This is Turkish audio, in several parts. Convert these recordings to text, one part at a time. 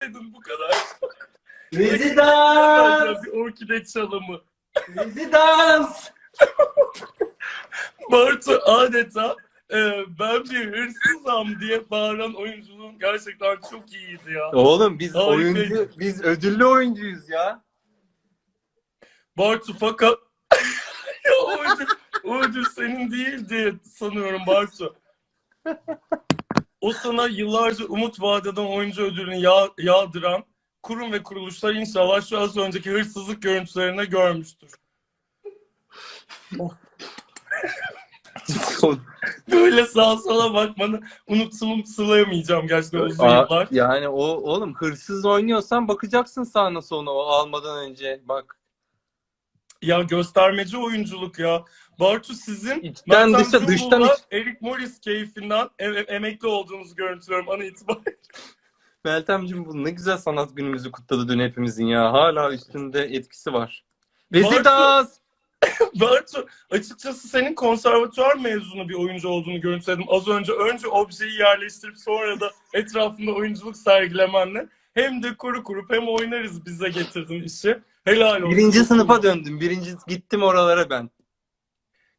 dedin bu kadar. Rezidans! bir orkide çalımı. Rezidans! Bartu adeta e, ben bir hırsızam diye bağıran oyunculuğun gerçekten çok iyiydi ya. Oğlum biz Harika. oyuncu, biz ödüllü oyuncuyuz ya. Bartu fakat ya o ödül, o ödül senin değildi sanıyorum Bartu. O sana yıllarca umut vaat eden oyuncu ödülünü yağ, yağdıran kurum ve kuruluşlar inşallah şu az önceki hırsızlık görüntülerini görmüştür. Böyle sağa sola bakmanı unutulamayacağım gerçekten uzun Aa, yıllar. yani o oğlum hırsız oynuyorsan bakacaksın sağına soluna o almadan önce. Bak Ya göstermeci oyunculuk ya. Bartu sizin İçten dışa, dıştan iç. Eric Morris keyfinden em- em- emekli olduğunuzu görüntülüyorum an itibariyle. Meltemciğim bu ne güzel sanat günümüzü kutladı dün hepimizin ya. Hala üstünde etkisi var. Rezidans! Bartu açıkçası senin konservatuvar mezunu bir oyuncu olduğunu görüntüledim. Az önce önce objeyi yerleştirip sonra da etrafında oyunculuk sergilemenle hem de kuru kurup hem oynarız bize getirdin işi. Helal olsun. Birinci sınıfa döndüm. Birinci gittim oralara ben.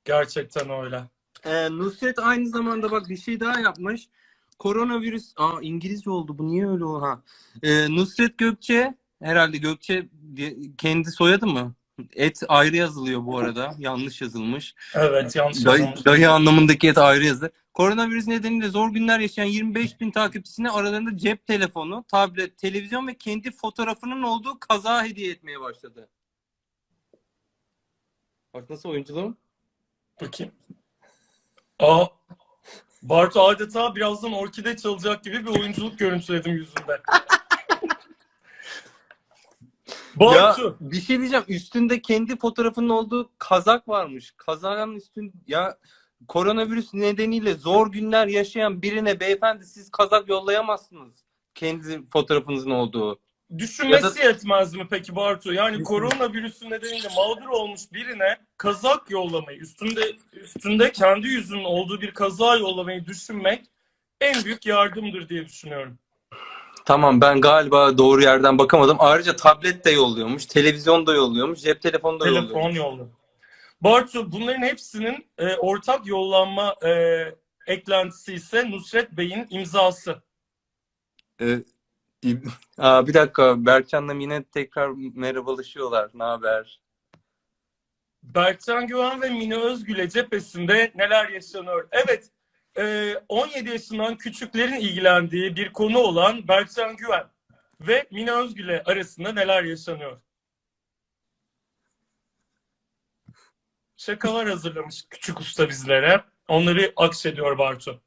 Gerçekten öyle. Ee, Nusret aynı zamanda bak bir şey daha yapmış. Koronavirüs, aa İngilizce oldu bu niye öyle oldu ha? Ee, Nusret Gökçe, herhalde Gökçe diye- kendi soyadı mı? Et ayrı yazılıyor bu arada. Yanlış yazılmış. Evet yanlış Dayı, yazılmış. dayı anlamındaki et ayrı yazılır. Koronavirüs nedeniyle zor günler yaşayan 25 bin takipçisine aralarında cep telefonu, tablet, televizyon ve kendi fotoğrafının olduğu kaza hediye etmeye başladı. Bak nasıl oyunculuğum? Bakayım. Aa, Bartu adeta birazdan orkide çalacak gibi bir oyunculuk görüntüledim yüzünde. Bartu. Ya bir şey diyeceğim. Üstünde kendi fotoğrafının olduğu kazak varmış. Kazağın üstün ya koronavirüs nedeniyle zor günler yaşayan birine beyefendi siz kazak yollayamazsınız. Kendi fotoğrafınızın olduğu. Düşünmesi Ya yetmez mi peki Bartu? Yani koronavirüsü nedeniyle mağdur olmuş birine kazak yollamayı, üstünde üstünde kendi yüzünün olduğu bir kaza yollamayı düşünmek en büyük yardımdır diye düşünüyorum. Tamam ben galiba doğru yerden bakamadım. Ayrıca tablet de yolluyormuş, televizyon da yolluyormuş, cep telefonu da Telefon yolluyormuş. yolla. Bartu bunların hepsinin e, ortak yollanma e, eklentisi ise Nusret Bey'in imzası. Ee, aa, bir dakika Berkcan'la yine tekrar merhabalaşıyorlar. Ne haber? Berkcan Güven ve Mine Özgül'e cephesinde neler yaşanıyor? Evet, e, 17 yaşından küçüklerin ilgilendiği bir konu olan Berkcan Güven ve Mine Özgül'e arasında neler yaşanıyor? Şakalar hazırlamış küçük usta bizlere. Onları akşediyor Bartu.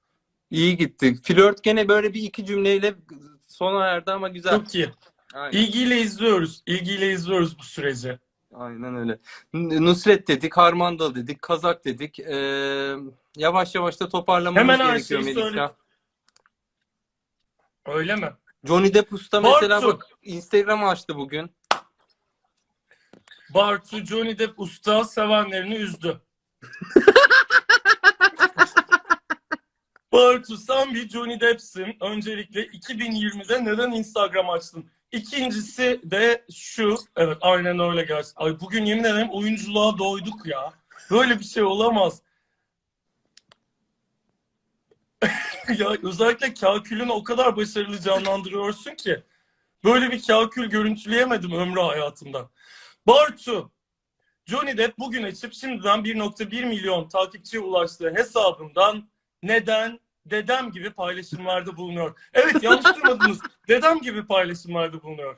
İyi gitti. Flört gene böyle bir iki cümleyle sona erdi ama güzel. Çok iyi. Aynen. İlgiyle izliyoruz. İlgiyle izliyoruz bu süreci. Aynen öyle. Nusret dedik, Harmandalı dedik, Kazak dedik. Ee, yavaş yavaş da toparlamamız Hemen gerekiyor Melisa. söyle. Öyle mi? Johnny Depp Usta Bartu. mesela bak Instagram açtı bugün. Bartu Johnny Depp usta sevenlerini üzdü. Bartu sen bir Johnny Depp'sin. Öncelikle 2020'de neden Instagram açtın? İkincisi de şu. Evet aynen öyle gerçekten. Ay bugün yemin ederim oyunculuğa doyduk ya. Böyle bir şey olamaz. ya özellikle kakülünü o kadar başarılı canlandırıyorsun ki. Böyle bir kakül görüntüleyemedim ömrü hayatımda. Bartu, Johnny Depp bugün açıp şimdiden 1.1 milyon takipçiye ulaştığı hesabından neden dedem gibi paylaşımlarda bulunuyor. Evet yanlış duymadınız. Dedem gibi paylaşımlarda bulunuyor.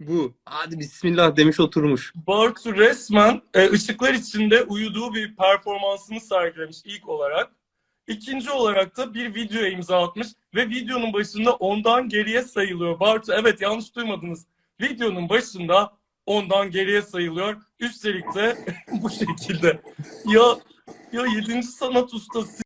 Bu. Hadi bismillah demiş oturmuş. Bartu resmen e, ışıklar içinde uyuduğu bir performansını sergilemiş ilk olarak. İkinci olarak da bir videoya imza atmış ve videonun başında ondan geriye sayılıyor. Bartu evet yanlış duymadınız. Videonun başında ondan geriye sayılıyor. Üstelik de bu şekilde. Ya ya 7. sanat ustası